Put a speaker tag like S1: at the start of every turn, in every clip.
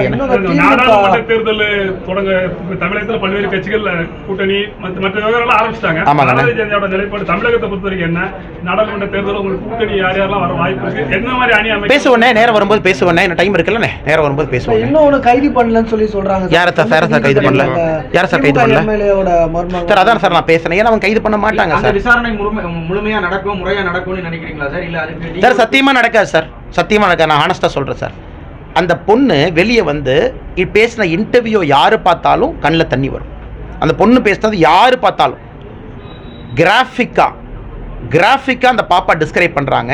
S1: நாடாளுமன்ற தேர்தல் தொடங்க தமிழகத்துல பல்வேறு கட்சிகள் கூட்டணி மற்ற மற்ற விவகாரங்கள் ஆரம்பிச்சிட்டாங்க.
S2: ஆமாங்க.
S1: பாரதிய ஜனதாவோட நிலைப்பாடு தமிழகத்தை பொறுத்த வரைக்கும் என்ன? நாடாளுமன்ற தேர்தல் உங்களுக்கு கூட்டணி யார் யாரெல்லாம் வர வாய்ப்பு இருக்கு? எந்த மாதிரி அணி அமைக்க
S2: பேசுவண்ணே நேரம் வரும்போது பேசுவண்ணே. என்ன டைம் இருக்குல்லண்ணே. நேரம் வரும்போது பேசுவோம்
S3: இன்னொன்னு கைது பண்ணலன்னு சொல்லி சொல்றாங்க
S2: யாரை சார், யாரை சார் கைது பண்ணல? யாரை சார் கைது பண்ணல?
S3: எம்எல்ஏவோட மர்மம்
S2: சார் அதான் சார் நான் பேசுனேன் ஏன்னா அவங்க கைது பண்ண மாட்டாங்க சார்.
S4: விசாரணை முழுமை- முழுமையா நடக்கும் முறையா நடக்கும்னு நினைக்கிறீங்களா சார்? இல்ல அதுக்கு
S2: சார் சத்தியமா நடக்காது சார். சத்தியமா நடக்காது. நான் ஹானஸ்டா சொல்றேன் சார். அந்த பொண்ணு வெளியே வந்து பேசின இன்டர்வியூ யாரு பார்த்தாலும் கண்ணில் தண்ணி வரும். அந்த பொண்ணு பேசினது யார் பார்த்தாலும். கிராஃபிக்காக கிராஃபிக்காக அந்த பாப்பா டிஸ்கிரைப் பண்ணுறாங்க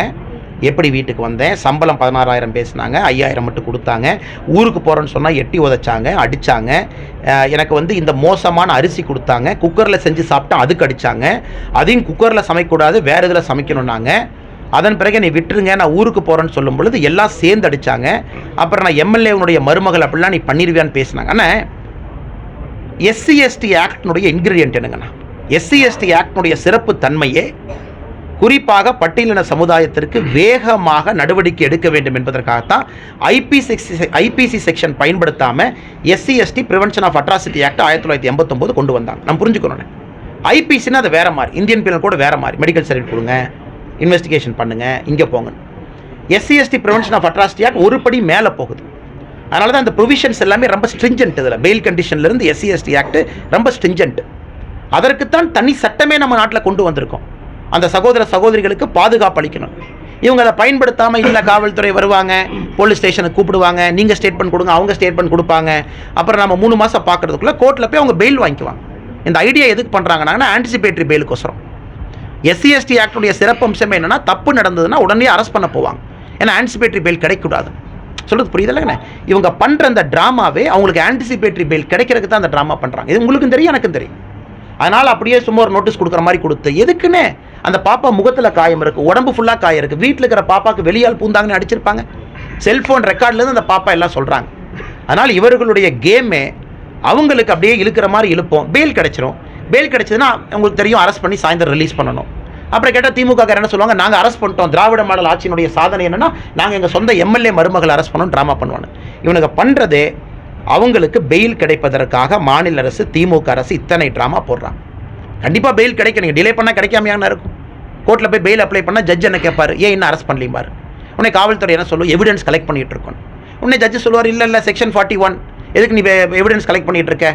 S2: எப்படி வீட்டுக்கு வந்தேன்? சம்பளம் பதினாறாயிரம் பேசினாங்க ஐயாயிரம் மட்டும் கொடுத்தாங்க. ஊருக்கு போகிறேன்னு சொன்னால் எட்டி உதைச்சாங்க அடித்தாங்க எனக்கு வந்து இந்த மோசமான அரிசி கொடுத்தாங்க. குக்கரில் செஞ்சு சாப்பிட்டா அதுக்கு அடித்தாங்க அதையும் குக்கரில் சமைக்கக்கூடாது வேறு இதில் சமைக்கணுன்னாங்க அதன் பிறகு நீ விட்டுருங்க நான் ஊருக்கு போகிறேன்னு சொல்லும் பொழுது எல்லாம் சேர்ந்து அடித்தாங்க அப்புறம் நான் எம்எல்ஏவனுடைய மருமகள் அப்படிலாம் நீ பண்ணிடுவியான்னு பேசினாங்க. ஆனால் எஸ்சி எஸ்டி ஆக்டினுடைய இன்க்ரீடியன்ட் என்னங்கண்ணா? எஸ்சி எஸ்டி ஆக்டினுடைய சிறப்பு தன்மையே குறிப்பாக பட்டியலின சமுதாயத்திற்கு வேகமாக நடவடிக்கை எடுக்க வேண்டும் என்பதற்காகத்தான் ஐபிசி ஐபிசி செக்ஷன் பயன்படுத்தாமல் SC ST prevention of atrocity act ஆயிரத்தி தொள்ளாயிரத்தி எண்பத்தொம்போது கொண்டு வந்தாங்க. நம்ம புரிஞ்சுக்கணும் ஐபிசின்னா அது வேற மாதிரி. இந்தியன் பீனல் கூட வேற மாதிரி. மெடிக்கல் சர்டிஃபிகேட் கொடுங்க. இன்வெஸ்டிகேஷன் பண்ணுங்கள் இங்கே போங்க. SC ST prevention of atrocity act ஒரு படி மேலே போகுது. அதனால தான் அந்த ப்ரொவிஷன்ஸ் எல்லாமே ரொம்ப ஸ்ட்ரிஞ்சன்ட் இதில். பெயில் கண்டிஷன்லேருந்து எஸ்சி எஸ்டி ஆக்ட் ரொம்ப ஸ்ட்ரிஞ்சன்ட் அதற்குத்தான் தனி சட்டமே நம்ம நாட்டில் கொண்டு வந்திருக்கோம். அந்த சகோதர சகோதரிகளுக்கு பாதுகாப்பு அளிக்கணும். இவங்க அதை பயன்படுத்தாமல் இல்லை காவல்துறை வருவாங்க போலீஸ் ஸ்டேஷனுக்கு கூப்பிடுவாங்க நீங்கள் ஸ்டேட்மெண்ட் கொடுங்க அவங்க ஸ்டேட்மெண்ட் கொடுப்பாங்க. அப்புறம் நம்ம மூணு மாதம் பார்க்குறதுக்குள்ளே கோர்ட்டில் போய் அவங்க பெயில் வாங்கிக்குவாங்க. இந்த ஐடியா எதுக்கு பண்ணுறாங்கன்னா ஆன்டிசிபேட்டரி பெயிலுக்கோசரம் எஸ்சி எஸ்டி ஆக்டுடைய சிறப்பம்சம் என்னென்னா தப்பு நடந்ததுன்னா உடனே அரெஸ்ட் பண்ண போவாங்க. ஏன்னா ஆன்டிசிபேட்டரி பெயில் கிடைக்கக்கூடாது. சொல்றது புரியுதுல்லங்கண்ணே இவங்க பண்ணுற அந்த ட்ராமாவே அவங்களுக்கு ஆன்டிசிபேட்டரி பெயில் கிடைக்கிறதுக்கு தான் அந்த ட்ராமா பண்ணுறாங்க இது உங்களுக்கும் தெரியும் எனக்கும் தெரியும். அதனால் அப்படியே சும்மா ஒரு நோட்டீஸ் கொடுக்குற மாதிரி கொடுத்து எதுக்குன்னு அந்த பாப்பா முகத்தில் காயம் இருக்குது உடம்பு ஃபுல்லாக காயம் இருக்குது வீட்டில் இருக்கிற பாப்பாவுக்கு வெளியால் பூந்தாங்கன்னு அடிச்சிருப்பாங்க. செல்ஃபோன் ரெக்கார்ட்லேருந்து அந்த பாப்பா எல்லாம் சொல்கிறாங்க அதனால் இவர்களுடைய கேமே அவங்களுக்கு அப்படியே இழுக்கிற மாதிரி இழுப்போம். பெயில் கிடச்சிரும். பெயில் கிடைச்சதுன்னா உங்களுக்கு தெரியும் அரெஸ்ட் பண்ணி சாயந்தரம் ரிலீஸ் பண்ணணும். அப்புறம் கேட்டால் திமுக என்ன சொல்லுவாங்க நாங்கள் அரெஸ்ட் பண்ணிட்டோம். திராவிட மாடல் ஆட்சியினுடைய சாதனை என்னன்னா நாங்கள் எங்கள் சொந்த எம்எல்ஏ மருமகள் அரெஸ்ட் பண்ணோம் ட்ராமா பண்ணுவாங்க. இவனுக்கு பண்ணுறதே அவங்களுக்கு பெயில் கிடைப்பதற்காக மாநில அரசு திமுக அரசு இத்தனை ட்ராமா போடுறாங்க. கண்டிப்பாக பெயில் கிடைக்க நீங்கள் டிலே பண்ணால் கிடைக்காமையான இருக்கும். கோர்ட்டில் போய் பெயில் அப்ளை பண்ணால் ஜட்ஜ் என்ன கேட்பார் ஏன் இன்னும் அரெஸ்ட் பண்ணலையும் பாரு உடனே காவல்துறை என்ன சொல்லும்? எவிடன்ஸ் கலெக்ட் பண்ணிகிட்டு இருக்கணும் உடனே ஜட்ஜ் சொல்லுவார் இல்லை இல்லை செக்ஷன் ஃபார்ட்டி ஒன் எதுக்கு நீ எவிடன்ஸ் கலெக்ட் பண்ணிட்டு இருக்க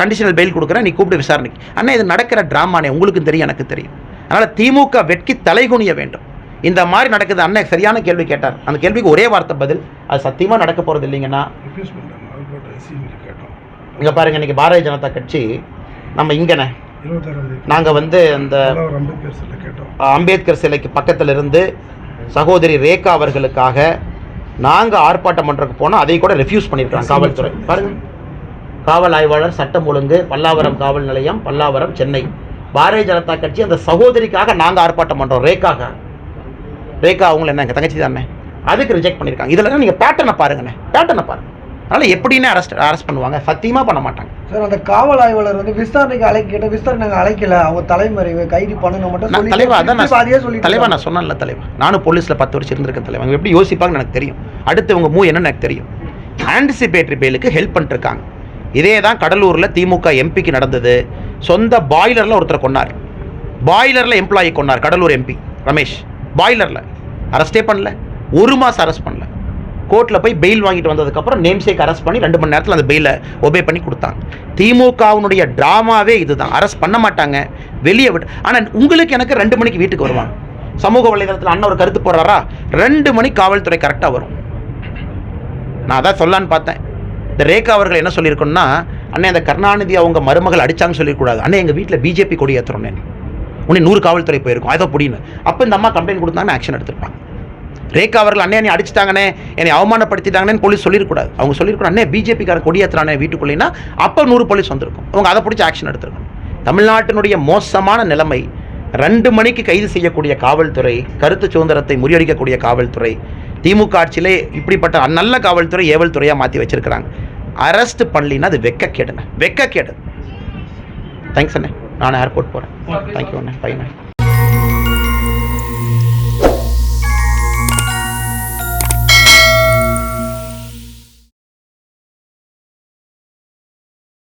S2: கண்டிஷனல் பெயில் கொடுக்குறேன் நீ கூப்பிட்டு விசாரணைக்கு. அண்ணா இது நடக்கிற ட்ராமானே உங்களுக்கும் தெரியும் எனக்கு தெரியும். அதனால் திமுக வெட்கி தலைகுனிய வேண்டும். இந்த மாதிரி நடக்குது அண்ணன் சரியான கேள்வி கேட்டார். அந்த கேள்விக்கு ஒரே வார்த்தை பதில் அது சத்தியமாக நடக்க போகிறது இல்லைங்கன்னா இங்கே பாருங்க இன்னைக்கு பாரதிய ஜனதா கட்சி நம்ம
S1: தேதி.
S2: நாங்கள் வந்து அந்த
S1: அம்பேத்கர்
S2: சிலைக்கு பக்கத்தில் இருந்து சகோதரி ரேகா அவர்களுக்காக நாங்கள் ஆர்ப்பாட்டம் பண்ணுறதுக்கு போனால் அதை கூட ரெஃப்யூஸ் பண்ணியிருக்காங்க காவல்துறை. பாருங்க. காவல் ஆய்வாளர் சட்டம் ஒழுங்கு பல்லாவரம் காவல் நிலையம் பல்லாவரம் சென்னை. பாரதிய ஜனதா கட்சி அந்த சகோதரிக்காக நாங்கள் ஆர்ப்பாட்டம் பண்ணுறோம் ரேகாக. ரேகா அவங்கள என்ன எங்கள் தங்கச்சி தானே? அதுக்கு ரிஜெக்ட் பண்ணியிருக்காங்க இதில் நீங்கள் பேட்டர்னை பாருங்கண்ணே பேட்டர்னை பாருங்க. அதனால் எப்படின்னு அரெஸ்ட் அரெஸ்ட் பண்ணுவாங்க. சத்தியமாக பண்ண மாட்டாங்க.
S3: சார் அந்த காவல் ஆய்வாளர் வந்து விசாரணைக்கு அழைக்க கேட்ட விசாரணை அழைக்கல. அவங்க தலைமறைவு கைது பண்ணணும் மட்டும் சொல்லி
S2: தலைவா அதான்
S3: அதையே
S2: நான்
S3: சொல்லிட்டு
S2: தலைவா. நான் சொன்னேன்ல தலைவா. நானும் போலீஸில் பத்து வருஷம் இருந்திருக்கேன் தலைவா. எப்படி யோசிப்பாங்கன்னு எனக்கு தெரியும். அடுத்து இவங்க மூவ் என்னன்னு எனக்கு தெரியும். ஆன்டிசிபேட்டரி பெயிலுக்கு ஹெல்ப் பண்ணிருக்காங்க. இதே தான் கடலூரில் திமுக எம்பிக்கு நடந்தது. சொந்த பாய்லரில் ஒருத்தரை கொன்னார். பாய்லரில் எம்ப்ளாயி கொன்னார். கடலூர் எம்பி ரமேஷ். பாய்லரில் அரெஸ்டே பண்ணல. ஒரு மாதம் அரெஸ்ட் பண்ணல. கோர்ட்டில் போய் பெயில் வாங்கிட்டு வந்ததுக்கப்புறம் நேம் சேக் அரெஸ்ட் பண்ணி ரெண்டு மணி நேரத்தில் அந்த பெயிலை ஒபே பண்ணி கொடுத்தாங்க. திமுகவினுடைய ட்ராமாவே இதுதான். அரெஸ்ட் பண்ண மாட்டாங்க. வெளியே விட்டு ஆனால் உங்களுக்கு எனக்கு ரெண்டு மணிக்கு வீட்டுக்கு வருவாங்க. சமூக வலைதளத்தில் அண்ணன் ஒரு கருத்து போடுறாரா? ரெண்டு மணி காவல்துறை கரெக்டாக வரும். நான் அதான் சொல்லான்னு பார்த்தேன். இந்த ரேகா அவர்கள் என்ன சொல்லியிருக்கோன்னா அண்ணே அந்த கருணாநிதி அவங்க மருமகள் அடித்தாங்கன்னு சொல்லிடக்கூடாது அண்ணே எங்கள் வீட்டில் பிஜேபி கொடி ஏற்றுறோம் உடனே நூறு காவல்துறை போயிருக்கும். அதை புடின்னு. அப்போ இந்த அம்மா கம்ப்ளைண்ட் கொடுத்தாங்கன்னு ஆக்ஷன் எடுத்திருப்பாங்க. ரேகா அவர்கள் அண்ணே நீ அடிச்சிட்டாங்கனே என்னை அவமானப்படுத்திட்டாங்கன்னு போலீஸ் சொல்லியிருக்கூடாது அவங்க சொல்லியிருக்கணும் அண்ணே பிஜேபிக்காரன் கொடியேற்றுறானே வீட்டுக்குள்ளேன்னா அப்போ நூறு போலீஸ் வந்திருக்கும். அவங்க அதை பிடிச்சி ஆக்ஷன் எடுத்திருக்கணும். தமிழ்நாட்டினுடைய மோசமான நிலைமை ரெண்டு மணிக்கு கைது செய்யக்கூடிய காவல்துறை கருத்து சுதந்திரத்தை முறியடிக்கக்கூடிய காவல்துறை திமுக ஆட்சியிலே இப்படிப்பட்ட நல்ல காவல்துறை ஏவல் துறையாக மாற்றி வச்சிருக்கிறாங்க. அரெஸ்ட் பண்ணலின்னா அது வெக்கக்கேடுங்க. வெக்கக்கேடு. தேங்க்ஸ் அண்ணே. நான் ஏர்போர்ட் போகிறேன் தேங்க்யூ அண்ணே. பை அண்ணே.